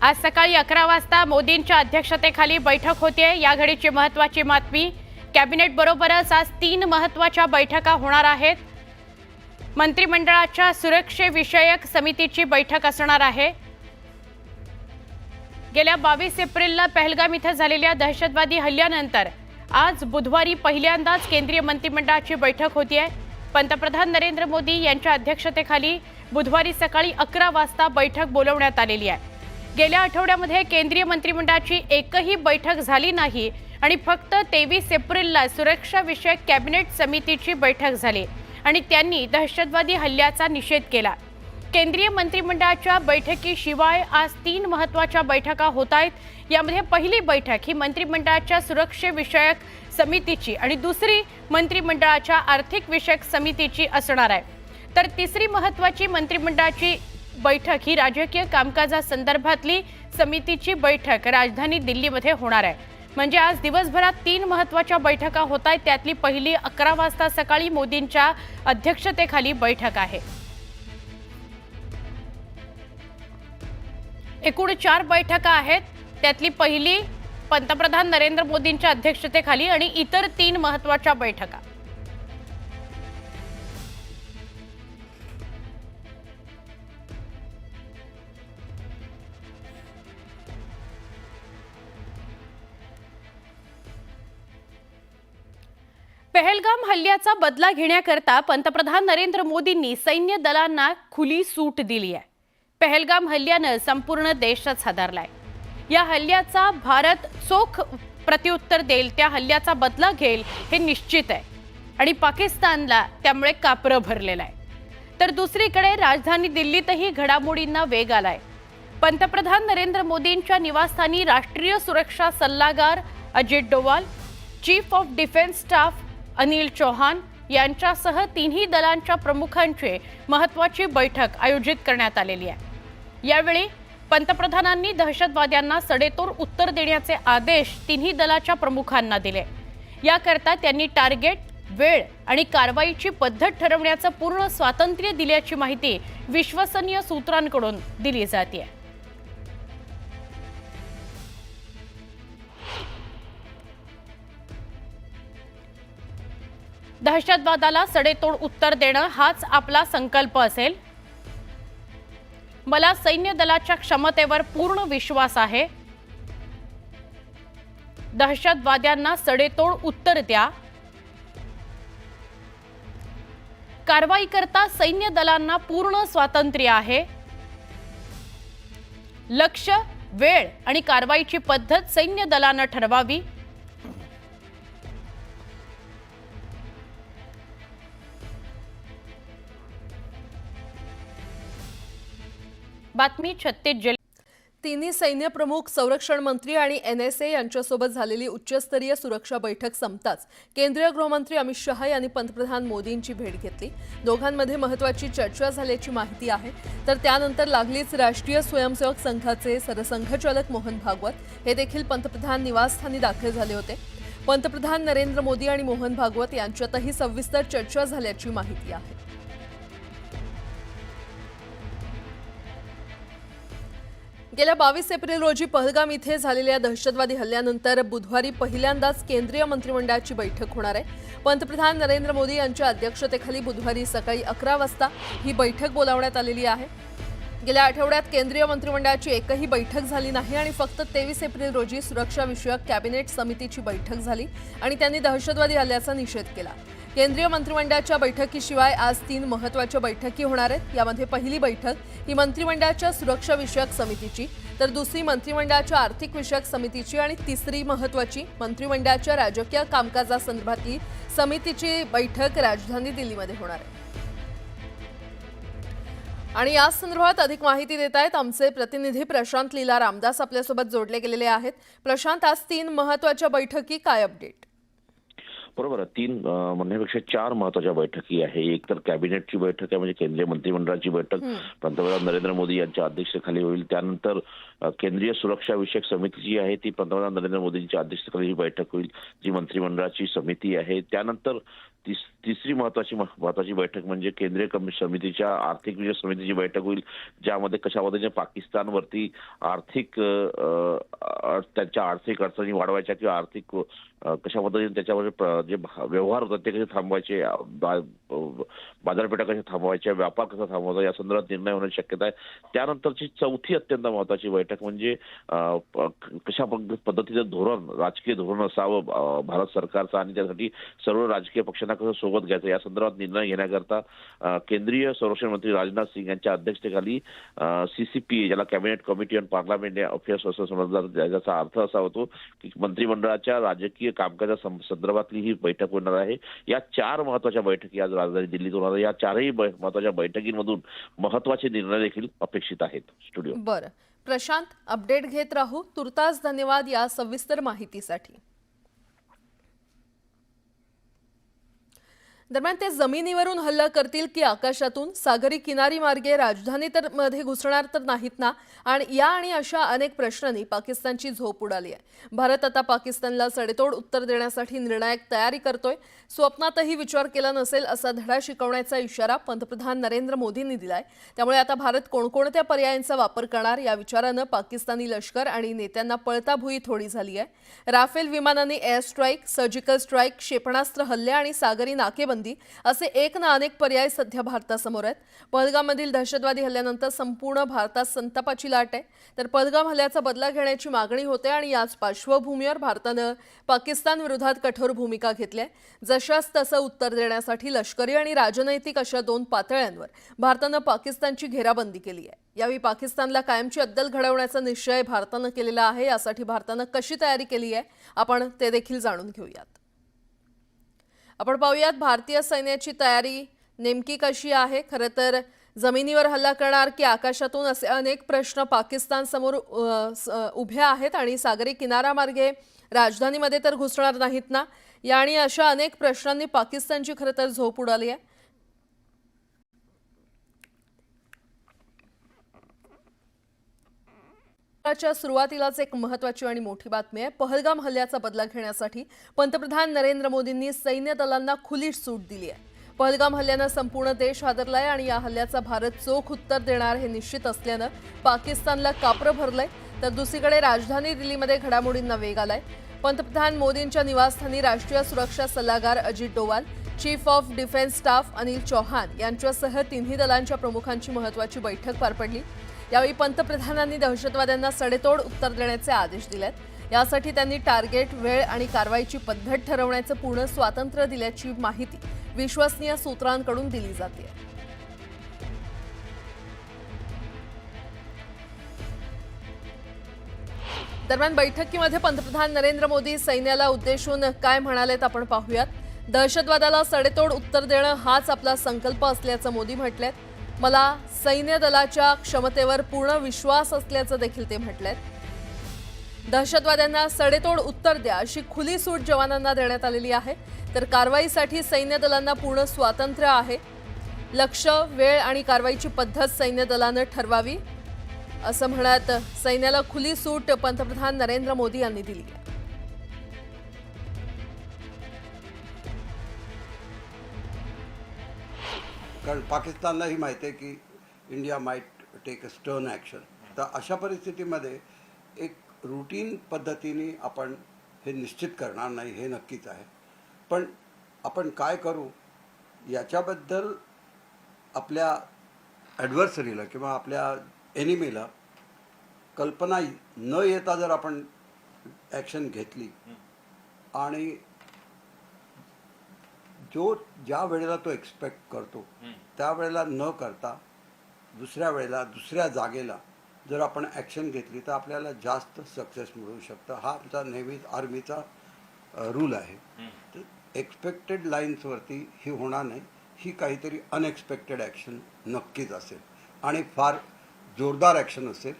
आज सकाळी अकरा वाजता मोदींच्या अध्यक्षतेखाली बैठक होते. या घडीची महत्वाची बातमी कॅबिनेट बरोबरच आज तीन महत्त्वाच्या बैठका होणार आहेत. मंत्रिमंडळाच्या सुरक्षेविषयक समितीची बैठक असणार आहे. गेल्या बावीस एप्रिलला पहलगाम इथं झालेल्या दहशतवादी हल्ल्यानंतर आज बुधवारी पहिल्यांदाच केंद्रीय मंत्रिमंडळाची बैठक होती आहे पंतप्रधान नरेंद्र मोदी यांच्या अध्यक्षतेखाली बुधवारी सकाळी अकरा वाजता बैठक बोलवण्यात आलेली आहे. गेल्या आठवड्यामध्ये केंद्रीय मंत्रिमंडळाची एकही बैठक झाली नाही आणि फक्त तेवीस एप्रिलला सुरक्षाविषयक कॅबिनेट समितीची बैठक झाली आणि त्यांनी दहशतवादी हल्ल्याचा निषेध केला. केंद्रीय मंत्रिमंडळाच्या बैठकीशिवाय आज तीन महत्त्वाच्या बैठका होत आहेत. यामध्ये पहिली बैठक ही मंत्रिमंडळाच्या सुरक्षेविषयक समितीची आणि दुसरी मंत्रिमंडळाच्या आर्थिक विषयक समितीची असणार आहे. तर तिसरी महत्वाची मंत्रिमंडळाची बैठक ही राजकीय कामकाजासंदर्भातली समितीची बैठक राजधानी दिल्लीमध्ये होणार आहे. म्हणजे आज दिवसभरात तीन महत्त्वाच्या बैठका होत आहेत. त्यातली पहिली अकरा वाजता सकाळी मोदींच्या अध्यक्षतेखाली बैठक आहे. एकूण चार बैठका आहेत. त्यातली पहिली पंतप्रधान नरेंद्र मोदींच्या अध्यक्षतेखाली आणि इतर तीन महत्त्वाच्या बैठका. हल्ल्याचा बदला घेण्याकरता पंतप्रधान नरेंद्र मोदींनी सैन्य दलांना खुली सूट दिली आहे. पहलगाम हल्ल्यानं संपूर्ण देशच हादरलाय. या हल्ल्याचा भारत चोख प्रत्युत्तर देईल त्या हल्ल्याचा बदला घेईल हे निश्चित आहे. आणि पाकिस्तानला त्यामुळे कापरं भरलेलं आहे. तर दुसरीकडे राजधानी दिल्लीतही घडामोडींना वेग आलाय. पंतप्रधान नरेंद्र मोदींच्या निवासस्थानी राष्ट्रीय सुरक्षा सल्लागार Ajit Doval chief of defence staff Anil Chauhan यांच्यासह तिन्ही दलांच्या प्रमुखांची महत्वाची बैठक आयोजित करण्यात आलेली आहे. यावेळी पंतप्रधानांनी दहशतवाद्यांना सडेतोड उत्तर देण्याचे आदेश तिन्ही दलाच्या प्रमुखांना दिले. याकरता त्यांनी टार्गेट वेळ आणि कारवाईची पद्धत ठरवण्याचं पूर्ण स्वातंत्र्य दिल्याची माहिती विश्वसनीय सूत्रांकडून दिली जाते दहशतवादाला सडेतोड उत्तर देणं हाच आपला संकल्प असेल. मला सैन्य दलाच्या क्षमतेवर पूर्ण विश्वास आहे. दहशतवाद्यांना सडेतोड उत्तर द्या. कारवाई करता सैन्य दलांना पूर्ण स्वातंत्र्य आहे. लक्ष वेळ आणि कारवाईची पद्धत सैन्य दलानं ठरवावी. बातमी छत्तीस जिल्हा तिन्ही सैन्य प्रमुख संरक्षण मंत्री आणि एन एस ए यांच्यासोबत झालेली उच्चस्तरीय सुरक्षा बैठक संपताच केंद्रीय गृहमंत्री अमित शहा यांनी पंतप्रधान मोदींची भेट घेतली. दोघांमध्ये महत्वाची चर्चा झाल्याची माहिती आहे. तर त्यानंतर लागलीच राष्ट्रीय स्वयंसेवक संघाचे सरसंघचालक मोहन भागवत हे देखील पंतप्रधान निवासस्थानी दाखल झाले होते. पंतप्रधान नरेंद्र मोदी आणि मोहन भागवत यांच्यातही सविस्तर चर्चा झाल्याची माहिती आहे. गेल्या बावीस एप्रिल रोजी पहलगाम इथे झालेल्या दहशतवादी हल्ल्यानंतर बुधवारी पहिल्यांदाच केंद्रीय मंत्रिमंडळाची बैठक होणार आहे. पंतप्रधान नरेंद्र मोदी यांच्या अध्यक्षतेखाली बुधवारी सकाळी अकरा वाजता ही बैठक बोलावण्यात आलेली आहे. गेल्या आठवड्यात केंद्रीय मंत्रिमंडळाची एकही बैठक झाली नाही आणि फक्त तेवीस एप्रिल रोजी सुरक्षाविषयक कॅबिनेट समितीची बैठक झाली आणि त्यांनी दहशतवादी हल्ल्याचा निषेध केला. केंद्रीय मंत्रिमंडळाच्या बैठकीशिवाय आज तीन महत्त्वाच्या बैठकी होणार आहेत. यामध्ये पहिली बैठक ही मंत्रिमंडळाच्या सुरक्षा विषयक समितीची तर दुसरी मंत्रिमंडळाच्या आर्थिक विषयक समितीची आणि तिसरी महत्वाची मंत्रिमंडळाच्या राजकीय कामकाजासंदर्भातली समितीची बैठक राजधानी दिल्लीमध्ये होणार आहे. आणि या संदर्भात अधिक माहिती देत आहेत आमचे प्रतिनिधी प्रशांत लीला रामदास आपल्यासोबत जोडले गेलेले आहेत. प्रशांत आज तीन महत्त्वाच्या बैठकी काय अपडेट? बरोबर आहे. तीन म्हणण्यापेक्षा चार महत्त्वाच्या बैठकी आहे. एक तर कॅबिनेटची बैठक आहे म्हणजे केंद्रीय मंत्रिमंडळाची बैठक. पंतप्रधान नरेंद्र मोदी यांच्या अध्यक्षतेखाली होईल. त्यानंतर केंद्रीय सुरक्षा विषयक समिती जी आहे ती पंतप्रधान नरेंद्र मोदींच्या अध्यक्षतेखाली ही बैठक होईल. जी मंत्रिमंडळाची समिती आहे. त्यानंतर तिस तिसरी महत्वाची महत्वाची बैठक म्हणजे केंद्रीय कमी समितीच्या आर्थिक विषय समितीची बैठक होईल ज्यामध्ये कशा पाकिस्तानवरती आर्थिक त्यांच्या आर्थिक अडचणी वाढवायच्या किंवा आर्थिक कशा पद्धतीने त्याच्यावर जे भा- व्यवहार होतात ते कसे थांबवायचे बाजारपेठा कशा थांबवायच्या व्यापार कसा थांबवायचा या संदर्भात निर्णय होण्याची शक्यता आहे. त्यानंतरची चौथी अत्यंत महत्वाची बैठक म्हणजे प- कशा पद्धतीचं धोरण राजकीय धोरण असावं भारत सरकारचं आणि त्यासाठी सर्व राजकीय पक्षांना कसं सोबत घ्यायचं. या संदर्भात निर्णय घेण्याकरता केंद्रीय संरक्षण मंत्री राजनाथ सिंग यांच्या अध्यक्षतेखाली सीसीपी ज्याला cabinet committee on parliament affairs असं समजलं ज्याचा अर्थ असा होतो की मंत्रिमंडळाच्या राजकीय कामकाजा संदर्भातली ही बैठक होणार आहे. या चार महत्त्वाच्या बैठकी आज राजधानी दिल्लीत होणार आहे. या चारही महत्त्वाच्या बैठकींमधून महत्त्वाचे निर्णय देखील अपेक्षित आहेत. स्टुडिओ. बरं. प्रशांत अपडेट घेत राहू. तुर्तास धन्यवाद या सविस्तर माहितीसाठी. दरम्यान ते जमिनीवरून हल्ला करतील की आकाशातून? सागरी किनारी मार्गे राजधानी तर मध्ये घुसणार तर नाहीत ना? आणि या आणि अशा अनेक प्रश्नांनी पाकिस्तानची झोप उडाली आहे. भारत आता पाकिस्तानला सडेतोड उत्तर देण्यासाठी निर्णायक तयारी करतोय. स्वप्नातही विचार केला नसेल असा धडा शिकवण्याचा इशारा पंतप्रधान नरेंद्र मोदींनी दिलाय. त्यामुळे आता भारत कोणकोणत्या पर्यायांचा वापर करणार या विचारानं पाकिस्तानी लष्कर आणि नेत्यांना पळताभुई थोडी झाली आहे. राफेल विमानांनी एअर स्ट्राईक सर्जिकल स्ट्राईक क्षेपणास्त्र हल्ले आणि सागरी नाकेबंदी असे एक ना अनेक पर्याय सध्या भारतासमोर आहेत. पहलगाममधील दहशतवादी हल्ल्यानंतर संपूर्ण भारतात संतापाची लाट आहे. तर पहलगाम हल्ल्याचा बदला घेण्याची मागणी होते आणि याच पार्श्वभूमीवर भारतानं पाकिस्तान विरोधात कठोर भूमिका घेतली आहे. जशास तसं उत्तर देण्यासाठी लष्करी आणि राजनैतिक अशा दोन पातळ्यांवर भारतानं पाकिस्तानची घेराबंदी केली आहे. यावेळी पाकिस्तानला कायमची अद्दल घडवण्याचा निश्चय भारतानं केलेला आहे यासाठी भारतानं कशी तयारी केली आहे आपण ते देखील जाणून घेऊयात. आपण पाहूयात भारतीय सैन्याची तयारी नेमकी कशी आहे? खरं तर जमिनीवर हल्ला करणार की आकाशातून असे अनेक प्रश्न पाकिस्तानसमोर स- उभे आहेत आणि सागरी किनारामार्गे राजधानीमध्ये तर घुसणार नाहीत ना? या आणि अशा अनेक प्रश्नांनी पाकिस्तानची खरं तर झोप उडाली आहे. च्या सुरुवातीलाच एक महत्वाची आणि मोठी बातमी आहे. पहलगाम हल्ल्याचा बदला घेण्यासाठी पंतप्रधान नरेंद्र मोदींनी सैन्य दलांना खुली सूट दिली आहे. पहलगाम हल्ल्यानं संपूर्ण देश हादरलाय आणि या हल्ल्याचा भारत चोख उत्तर देणार हे निश्चित असल्यानं पाकिस्तानला कापरं भरलंय. तर दुसरीकडे राजधानी दिल्लीमध्ये घडामोडींना वेग आलाय. पंतप्रधान मोदींच्या निवासस्थानी राष्ट्रीय सुरक्षा सल्लागार Ajit Doval chief of defence staff Anil Chauhan यांच्यासह तिन्ही दलांच्या प्रमुखांची महत्वाची बैठक पार पडली. यावेळी पंतप्रधानांनी दहशतवाद्यांना सडेतोड उत्तर देण्याचे आदेश दिलेत. यासाठी त्यांनी टार्गेट वेळ आणि कारवाईची पद्धत ठरवण्याचं पूर्ण स्वातंत्र्य दिल्याची माहिती विश्वसनीय सूत्रांकडून दिली जाते. दरम्यान बैठकीमध्ये पंतप्रधान नरेंद्र मोदी सैन्याला उद्देशून काय म्हणालेत आपण पाहूयात. दहशतवादाला सडेतोड उत्तर देणं हाच आपला संकल्प असल्याचं मोदी म्हटलेत. मला सैन्य दलाच्या क्षमतेवर पूर्ण विश्वास असल्याचं देखील ते म्हटलेत. दहशतवाद्यांना सडेतोड उत्तर द्या अशी खुली सूट जवानांना देण्यात आलेली आहे. तर कारवाईसाठी सैन्य दलांना पूर्ण स्वातंत्र्य आहे. लक्ष वेळ आणि कारवाईची पद्धत सैन्य दलानं ठरवावी असं म्हणत सैन्याला खुली सूट पंतप्रधान नरेंद्र मोदी यांनी दिली कारण पाकिस्तानलाही माहिती आहे की India might take a stern action तर अशा परिस्थितीमध्ये एक रुटीन पद्धतीने आपण हे निश्चित करणार नाही हे नक्कीच आहे. पण आपण काय करू? याच्याबद्दल आपल्या ॲडव्हर्सरीला किंवा आपल्या एनिमीला कल्पना न येता जर आपण ॲक्शन घेतली आणि जो ज्या वेळेला तो एक्सपेक्ट करतो त्यावेळेला न करता दुसऱ्या वेळेला दुसऱ्या जागेला जर आपण ॲक्शन घेतली तर आपल्याला जास्त सक्सेस मिळू शकतं. हा आमचा नेहमीच आर्मीचा रूल आहे. तर एक्सपेक्टेड लाईन्सवरती ही होणार नाही. ही काहीतरी अनएक्सपेक्टेड ॲक्शन नक्कीच असेल. आणि फार जोरदार ॲक्शन असेल.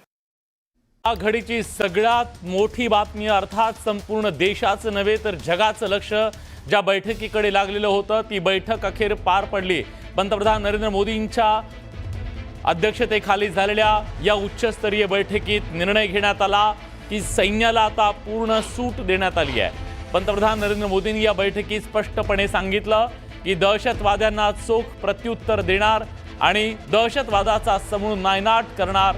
घडीची सगळ्यात मोठी बातमी अर्थात संपूर्ण देशाचं नव्हे तर जगाचं लक्ष ज्या बैठकीकडे लागलेलं होतं ती बैठक अखेर पार पडली. पंतप्रधान नरेंद्र मोदींच्या अध्यक्षतेखाली झालेल्या या उच्चस्तरीय बैठकीत निर्णय घेण्यात आला की सैन्याला आता पूर्ण सूट देण्यात आली आहे. पंतप्रधान नरेंद्र मोदींनी या बैठकीत स्पष्टपणे सांगितलं की की दहशतवाद्यांना चोख प्रत्युत्तर देणार आणि दहशतवादाचा समूळ नायनाट करणार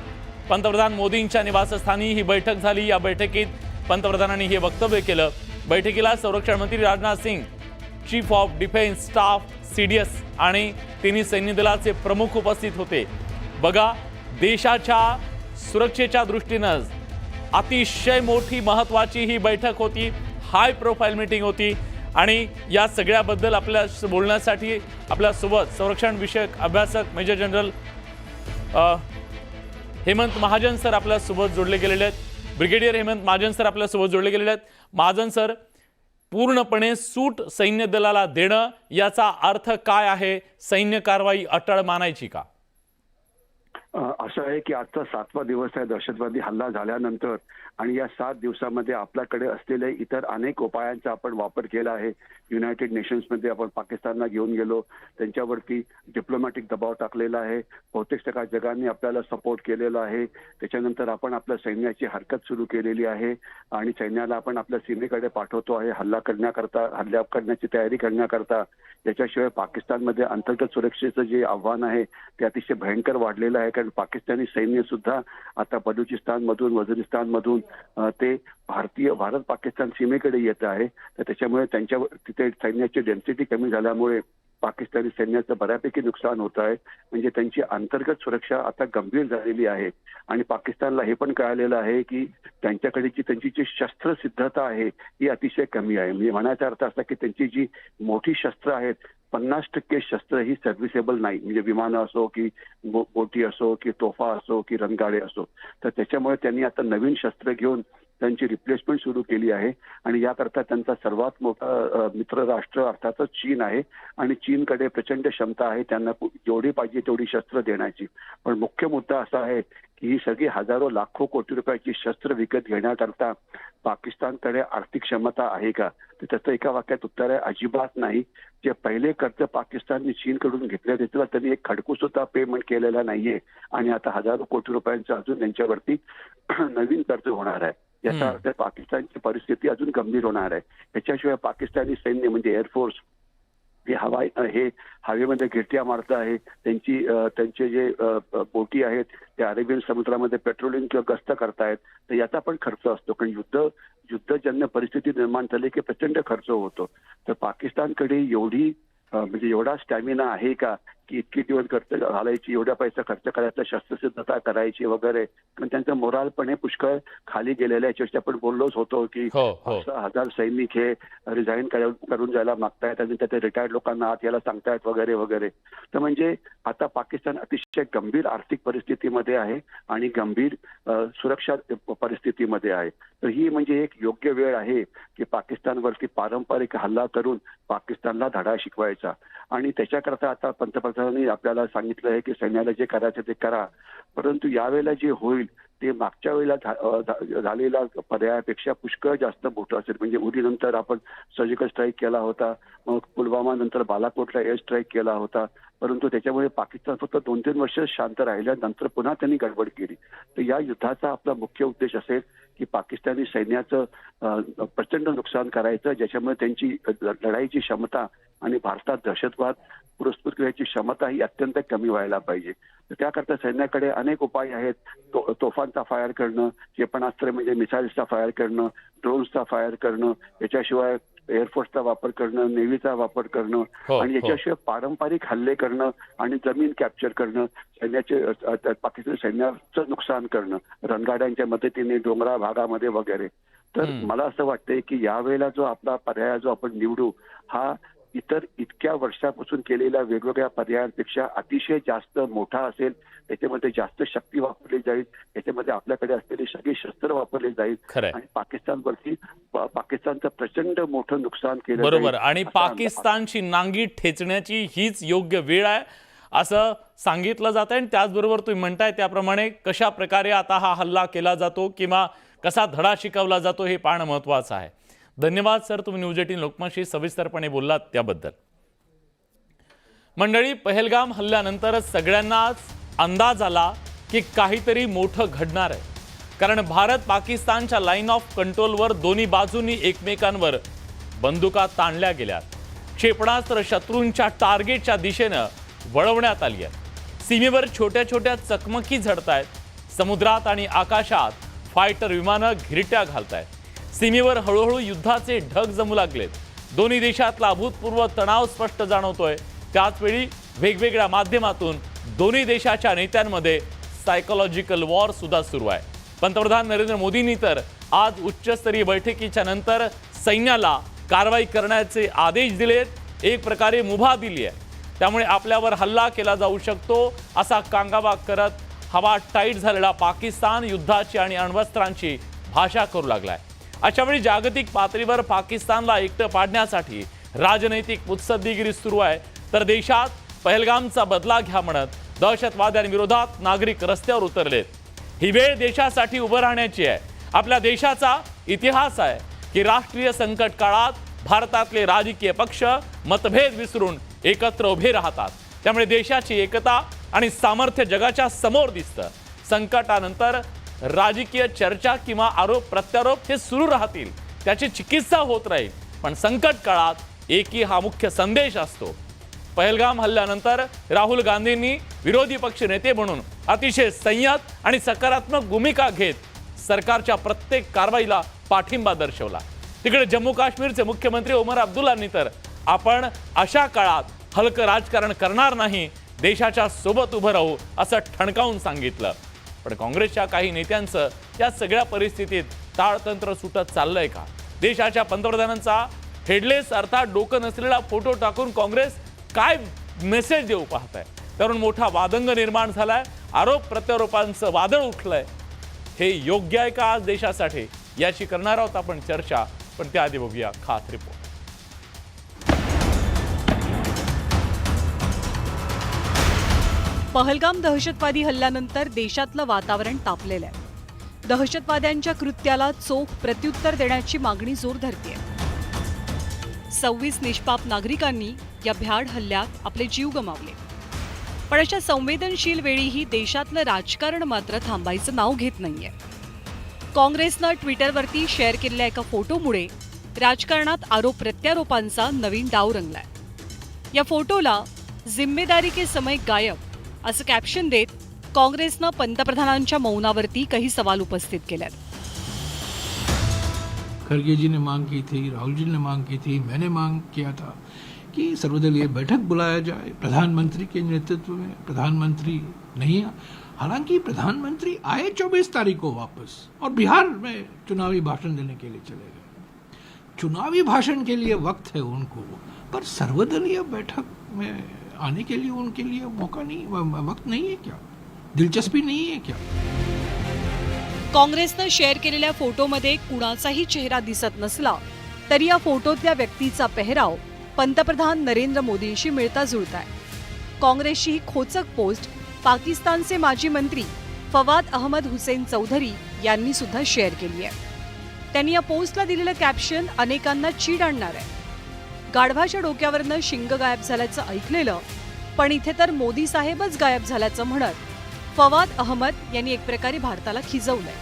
पंतप्रधान मोदींच्या निवासस्थानी ही बैठक झाली. या बैठकीत पंतप्रधानांनी हे वक्तव्य केलं. बैठकीला संरक्षण मंत्री Rajnath Singh chief of defence staff CDS आणि तिन्ही सैन्य दलाचे प्रमुख उपस्थित होते. बघा देशाच्या सुरक्षेच्या दृष्टीनं अतिशय मोठी महत्त्वाची ही बैठक होती. हाय प्रोफाईल मीटिंग होती. आणि या सगळ्याबद्दल आपल्या बोलण्यासाठी आपल्यासोबत संरक्षण विषयक अभ्यासक major general Hemant Mahajan sir आपल्यासोबत जोडले गेलेले आहेत. ब्रिगेडियर हेमंत महाजन सर आपल्यासोबत जोडले गेलेले आहेत. महाजन सर पूर्णपणे सूट सैन्य दलाला देणं याचा अर्थ काय आहे? सैन्य कारवाई अटळ मानायची का? असं आहे की आजचा सातवा दिवस आहे दहशतवादी हल्ला झाल्यानंतर आणि या सात दिवसामध्ये आपल्याकडे असलेले इतर अनेक उपायांचा आपण वापर केला आहे. युनायटेड नेशन्समध्ये आपण पाकिस्तानला घेऊन गेलो. त्यांच्यावरती डिप्लोमॅटिक दबाव टाकलेला आहे. बहुतेक टक्का जगांनी आपल्याला सपोर्ट केलेला आहे. त्याच्यानंतर आपण आपल्या सैन्याची हरकत सुरू केलेली आहे आणि सैन्याला आपण आपल्या सीमेकडे पाठवतो आहे. हल्ला करण्याकरता हल्ला करण्याची तयारी करण्याकरता. याच्याशिवाय पाकिस्तानमध्ये अंतर्गत सुरक्षेचं जे आव्हान आहे ते अतिशय भयंकर वाढलेलं आहे. कारण पाकिस्तानी सैन्य सुद्धा आता बलुचिस्तान मधून वजिरिस्तान मधून ते भारतीय भारत पाकिस्तान सीमेकडे येत आहे. तर त्याच्यामुळे त्यांच्या तिथे सैन्याची डेन्सिटी कमी झाल्यामुळे पाकिस्तानी सैन्याचं बऱ्यापैकी नुकसान होत आहे. म्हणजे त्यांची अंतर्गत सुरक्षा आता गंभीर झालेली आहे. आणि पाकिस्तानला हे पण कळालेलं आहे की त्यांच्याकडे जी त्यांची जी शस्त्रसिद्धता आहे ही अतिशय कमी आहे. म्हणजे म्हणायचा अर्थ असा की त्यांची जी मोठी शस्त्र आहेत पन्नास टक्के शस्त्र ही सर्व्हिसेबल नाही. म्हणजे विमानं असो की बोटी असो की तोफा असो की रणगाडे असो. तर त्याच्यामुळे त्यांनी आता नवीन शस्त्र घेऊन त्यांची रिप्लेसमेंट सुरू केली आहे. आणि याकरता त्यांचा सर्वात मोठा मित्र राष्ट्र अर्थातच चीन आहे. आणि चीनकडे प्रचंड क्षमता आहे त्यांना जेवढी पाहिजे तेवढी शस्त्र देण्याची. पण मुख्य मुद्दा असा आहे की ही सगळी हजारो लाखो कोटी रुपयाची शस्त्र विकत घेण्याकरता पाकिस्तानकडे आर्थिक क्षमता आहे का? तर त्याचं एका वाक्यात उत्तर आहे अजिबात नाही. जे पहिले कर्ज पाकिस्तानने चीनकडून घेतले त्याला त्यांनी एक खडकू सुद्धा पेमेंट केलेला नाहीये. आणि आता हजारो कोटी रुपयांचं अजून त्यांच्यावरती नवीन कर्ज होणार आहे. याचा. अर्थ परिस्थिती परिस्थिती अजून गंभीर होणार आहे. याच्याशिवाय पाकिस्तानी सैन्य म्हणजे एअरफोर्स हे हवाई हे हवेमध्ये गिरट्या मारत आहे. त्यांची त्यांचे जे बोटी आहेत ते अरेबियन समुद्रामध्ये पेट्रोलिंग किंवा गस्त करतायत. तर याचा पण खर्च असतो. कारण युद्ध युद्धजन्य परिस्थिती निर्माण झाली की प्रचंड खर्च होतो. तर पाकिस्तानकडे एवढी म्हणजे एवढा स्टॅमिना आहे का? की इतकी दिवस खर्च घालायची एवढा पैसा खर्च करायचा शस्त्रसिद्धता करायची वगैरे. कारण त्यांचं मोराल पण हे पुष्कळ खाली गेलेलं आहे. याच्याविषयी आपण बोललोच होतो की हो हो. हजार सैनिक हे रिझाईन करून जायला मागतायत आणि त्याचे रिटायर्ड लोकांना आत यायला सांगतायत वगैरे वगैरे. तर म्हणजे आता पाकिस्तान अतिशय गंभीर आर्थिक परिस्थितीमध्ये आहे आणि गंभीर सुरक्षा परिस्थितीमध्ये आहे. तर ही म्हणजे एक योग्य वेळ आहे की पाकिस्तानवरती पारंपरिक हल्ला करून पाकिस्तानला धडा शिकवायचा. आणि त्याच्याकरता आता पंतप्रधानांनी आपल्याला सांगितलं आहे की सैन्याला जे करायचं ते करा. परंतु यावेळेला जे होईल ते मागच्या वेळेला झालेल्या पर्यायापेक्षा पुष्कळ जास्त मोठं असेल. म्हणजे उरीनंतर आपण सर्जिकल स्ट्राईक केला होता मग पुलवामा नंतर बालाकोटला एअर स्ट्राईक केला होता. परंतु त्याच्यामुळे पाकिस्तान फक्त दोन तीन वर्ष शांत राहिल्यानंतर पुन्हा त्यांनी गडबड केली. तर या युद्धाचा आपला मुख्य उद्देश असेल की पाकिस्तानी सैन्याचं प्रचंड नुकसान करायचं ज्याच्यामुळे त्यांची लढाईची क्षमता आणि भारतात दहशतवाद पुरस्कृत करण्याची क्षमता ही अत्यंत कमी व्हायला पाहिजे. तर त्याकरता सैन्याकडे अनेक उपाय आहेत. तो, तोफांचा फायर करणं क्षेपणास्त्र म्हणजे मिसाईल्सचा फायर करणं ड्रोन्सचा फायर करणं याच्याशिवाय एअरफोर्सचा वापर करणं नेव्हीचा वापर करणं हो, आणि हो. याच्याशिवाय पारंपरिक हल्ले करणं आणि जमीन कॅप्चर करणं सैन्याचे पाकिस्तानी सैन्याचं नुकसान करणं रणगाड्यांच्या मदतीने डोंगरा भागामध्ये वगैरे तर. मला असं वाटतंय की यावेळेला जो आपला पर्याय जो आपण निवडू हा इतर इतक्या वर्षापासून केलेल्या वेगवेगळ्या पर्यायांपेक्षा अतिशय जास्त मोठा असेल त्याच्यामध्ये जास्त शक्ती वापरली जाईल त्याच्यामध्ये आपल्याकडे असलेली सगळी शस्त्र वापरली जाईल. आणि पाकिस्तानवरती पाकिस्तानचं प्रचंड मोठं नुकसान केलं बरोबर. आणि पाकिस्तानची नांगी ठेचण्याची हीच योग्य वेळ आहे असं सांगितलं जात आहे आणि त्याचबरोबर तुम्ही म्हणताय त्याप्रमाणे कशा प्रकारे आता हा हल्ला केला जातो किंवा कसा धडा शिकवला जातो हे पाहणं महत्वाचं आहे धन्यवाद सर तुम्ही न्यूज एटीन लोकमाशी सविस्तरपणे बोललात त्याबद्दल. मंडळी पहलगाम हल्ल्यानंतरच सगळ्यांनाच अंदाज आला की काहीतरी मोठं घडणार आहे. कारण भारत पाकिस्तानच्या लाईन ऑफ कंट्रोलवर दोन्ही बाजूंनी एकमेकांवर बंदुका ताणल्या गेल्या क्षेपणास्त्र शत्रूंच्या टार्गेटच्या दिशेनं वळवण्यात आली आहे सीमेवर छोट्या छोट्या चकमकी झडत आहेत समुद्रात आणि आकाशात फायटर विमानं घिरट्या घालतायत. सीमेवर हळूहळू युद्धाचे ढग जमू लागलेत. दोन्ही देशातला अभूतपूर्व तणाव स्पष्ट जाणवतोय. त्याचवेळी वेगवेगळ्या माध्यमातून दोन्ही देशाच्या नेत्यांमध्ये सायकोलॉजिकल वॉर सुद्धा सुरू आहे. पंतप्रधान नरेंद्र मोदींनी तर आज उच्चस्तरीय बैठकीच्या नंतर सैन्याला कारवाई करण्याचे आदेश दिलेत. एक प्रकारे मुभा दिली आहे. त्यामुळे आपल्यावर हल्ला केला जाऊ शकतो असा कांगावा करत हवा टाईट झालेला पाकिस्तान युद्धाची आणि अण्वस्त्रांची भाषा करू लागलाय. अशावेळी जागतिक पातळीवर पाकिस्तानला एकटं पाडण्यासाठी राजनैतिक मुत्सद्दीगिरी सुरू आहे. तर देशात पहलगामचा बदला घ्या म्हणत दहशतवाद्यांविरोधात नागरिक रस्त्यावर उतरलेत. ही वेळ देशासाठी उभं राहण्याची आहे. आपल्या देशाचा इतिहास आहे की राष्ट्रीय संकट काळात भारतातले राजकीय पक्ष मतभेद विसरून एकत्र उभे राहतात. त्यामुळे देशाची एकता आणि सामर्थ्य जगाच्या समोर दिसतं. संकटानंतर राजकीय चर्चा किंवा आरोप प्रत्यारोप हे सुरू राहतील. त्याची चिकित्सा होत राहील. पण संकट काळात एकी हा मुख्य संदेश असतो. पहलगाम हल्ल्यानंतर राहुल गांधींनी विरोधी पक्ष नेते म्हणून अतिशय संयत आणि सकारात्मक भूमिका घेत सरकारच्या प्रत्येक कारवाईला पाठिंबा दर्शवला. तिकडे जम्मू काश्मीरचे मुख्यमंत्री ओमर अब्दुल्लांनी तर आपण अशा काळात हलकं राजकारण करणार नाही देशाच्या सोबत उभं राहू असं ठणकावून सांगितलं. पण काँग्रेसच्या काही नेत्यांचं या सगळ्या परिस्थितीत ताळतंत्र सुटत चाललंय का? देशाच्या पंतप्रधानांचा हेडलेस अर्थात डोकं नसलेला फोटो टाकून काँग्रेस काय मेसेज देऊ पाहत आहे त्यावरून मोठा वादंग निर्माण झालाय आरोप प्रत्यारोपांचं वादळ उठलंय. हे योग्य आहे का आज देशासाठी? याची करणार आहोत आपण चर्चा पण त्याआधी बघूया खास रिपोर्ट पहलगाम दहशतवादी हल्ल्यानंतर देशातलं वातावरण तापलेलं आहे. दहशतवाद्यांच्या कृत्याला चोख प्रत्युत्तर देण्याची मागणी जोर धरते सव्वीस निष्पाप नागरिकांनी या भ्याड हल्ल्यात आपले जीव गमावले. पण अशा संवेदनशील वेळीही देशातलं राजकारण मात्र थांबायचं नाव घेत नाहीये. काँग्रेसनं ट्विटरवरती शेअर केलेल्या एका फोटोमुळे राजकारणात आरोप प्रत्यारोपांचा नवीन डाव रंगलाय. या फोटोला जिम्मेदारी के समय गायब असं कॅप्शन देत काँग्रेसनं पंतप्रधानांच्या मौनावरती काही सवाल उपस्थित केलेत खड़गे जी ने मांग की थी राहुल जी ने मांग की थी, मैंने मांग किया था कि सर्वदलीय बैठक बुलाया जाए, प्रधानमंत्री के नेतृत्व में प्रधानमंत्री नहीं हालाँकि प्रधानमंत्री आए चौबीस तारीख को वापस और बिहार में चुनावी भाषण देने के लिए चले गए। चुनावी भाषण के लिए वक्त है उनको, पर सर्वदलीय बैठक में आने के लिए उनके लिए मौका नहीं व- वक्त नहीं है क्या? दिलचस्पी नाही आहे क्या? काँग्रेसनं शेअर केलेल्या फोटोमध्ये कुणाचाही चेहरा दिसत नसला तरी या फोटोतल्या व्यक्तीचा पेहराव पंतप्रधान नरेंद्र मोदींशी मिळता जुळताय. काँग्रेसची ही खोचक पोस्ट पाकिस्तानचे माजी मंत्री फवाद अहमद हुसेन चौधरी यांनी सुद्धा शेअर केली आहे. त्यांनी या पोस्टला दिलेलं कॅप्शन अनेकांना चीड आणणार आहे. गाढवाच्या डोक्यावरनं शिंग गायब झाल्याचं ऐकलेलं पण इथे तर मोदी साहेबच गायब झाल्याचं म्हणत फवाद अहमद यांनी एक प्रकारे भारताला खिजवलंय.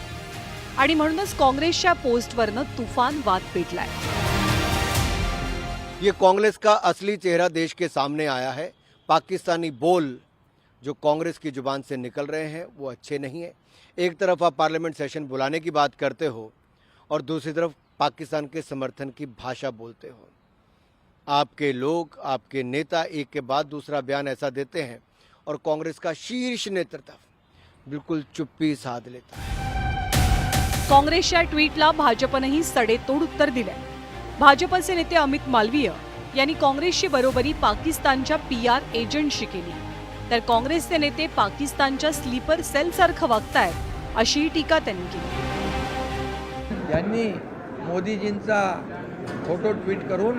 आणि म्हणूनच काँग्रेसच्या पोस्टवरनं तुफान वाद पेटलाय. ये कांग्रेस का असली चेहरा देश के सामने आया है? पाकिस्तानी बोल जो कांग्रेस की जुबान से निकल रहे हैं वो अच्छे नहीं है। एक तरफ आप पार्लियामेंट सेशन बुलाने की बात करते हो और दूसरी तरफ पाकिस्तान के समर्थन की भाषा बोलते हो। आपके लोग आपके नेता एक के बाद दूसरा बयान ऐसा देते हैं और कांग्रेस का शीर्ष नेतृत्व बिल्कुल चुप्पी साध लेता है। काँग्रेसच्या ट्विटला भाजपनंही सडेतोड उत्तर दिलंय. भाजपचे नेते अमित मालवीय यांनी काँग्रेसची बरोबरी पाकिस्तानच्या पी आर एजंटशी केली. तर काँग्रेसचे नेते पाकिस्तानच्या स्लीपर सेलसारखं वागतायत अशीही टीका त्यांनी केली. यांनी मोदीजींचा फोटो ट्विट करून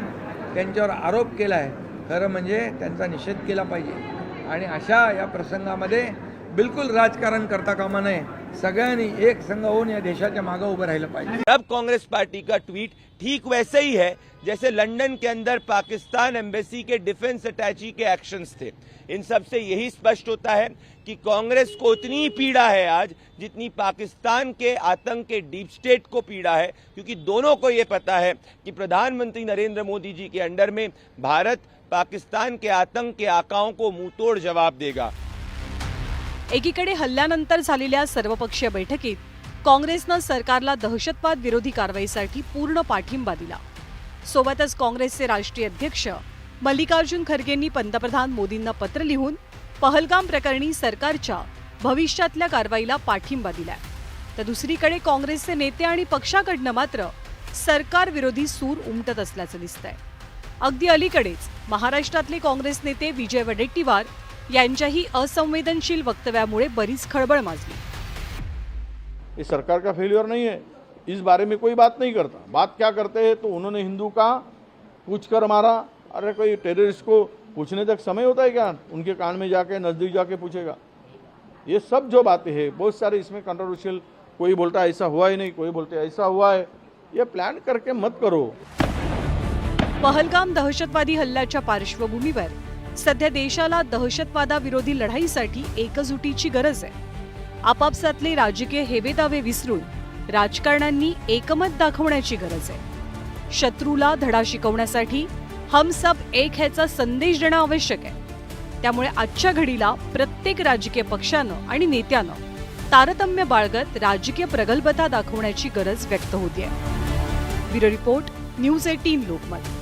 त्यांच्यावर आरोप केला आहे खरं म्हणजे त्यांचा निषेध केला पाहिजे. आणि अशा या प्रसंगामध्ये बिलकुल राजकारण करता कामा नये. सगळ्यांनी एक संघ होऊन या देशाच्या मागं उभं राहिलं पाहिजे. अब कांग्रेस पार्टी का ट्वीट ठीक वैसे ही है, जैसे लंदन के अंदर पाकिस्तान एम्बेसी के डिफेंस अटैची के एक्शंस थे। इन सबसे यही स्पष्ट होता है कि कांग्रेस को उतनी पीड़ा है आज, जितनी पाकिस्तान के आतंक के डीप स्टेट को पीड़ा है, क्योंकि दोनों को ये पता है कि प्रधानमंत्री नरेंद्र मोदी जी के अंडर में भारत पाकिस्तान के आतंक के आकाओं को मुंहतोड़ जवाब देगा। एकीकडे हल्ल्यानंतर झालेल्या सर्वपक्षीय बैठकीत काँग्रेसनं सरकारला दहशतवाद विरोधी कारवाईसाठी पूर्ण पाठिंबा दिला. सोबतच काँग्रेसचे राष्ट्रीय अध्यक्ष मल्लिकार्जुन खरगेंनी पंतप्रधान मोदींना पत्र लिहून पहलगाम प्रकरणी सरकारच्या भविष्यातल्या कारवाईला पाठिंबा दिलाय. तर दुसरीकडे काँग्रेसचे नेते आणि पक्षाकडनं मात्र सरकार विरोधी सूर उमटत असल्याचं दिसतंय. अगदी अलीकडेच महाराष्ट्रातले काँग्रेस नेते विजय वडेट्टीवार यांच्याही असंवेदनशील वक्तव्यामुळे बरीच खळबळ माजली. सरकार का फेल्योर नहीं है? इस बारे में कोई बात नहीं करता। बात क्या करते हैं? तो उन्होंने हिंदू का पूछ कर मारा। अरे कोई टेररिस्ट को पूछने तक समय होता है क्या? उनके कान में जाके नज़दीक जाके पूछेगा। ये सब जो बातें हैं बहुत सारे इसमें कंट्रोवर्शियल कोई बोलता है ऐसा हुआ ही नहीं कोई बोलते ऐसा हुआ है। ये प्लान करके मत करो। पहलगाम दहशतवादी हल्ल्याच्या पार्श्वभूमीवर सध्या देशाला दहशतवादाविरोधी लढाईसाठी एकजुटीची गरज आहे. आपापसातले राजकीय हेवेदावे विसरून राजकारण्यांनी एकमत दाखवण्याची गरज आहे. शत्रूला धडा शिकवण्यासाठी हम सब एक ह्याचा संदेश देणं आवश्यक आहे. त्यामुळे आजच्या घडीला प्रत्येक राजकीय पक्षानं आणि नेत्यानं तारतम्य बाळगत राजकीय प्रगल्भता दाखवण्याची गरज व्यक्त होतीये. Bureau report news eighteen Lokmat.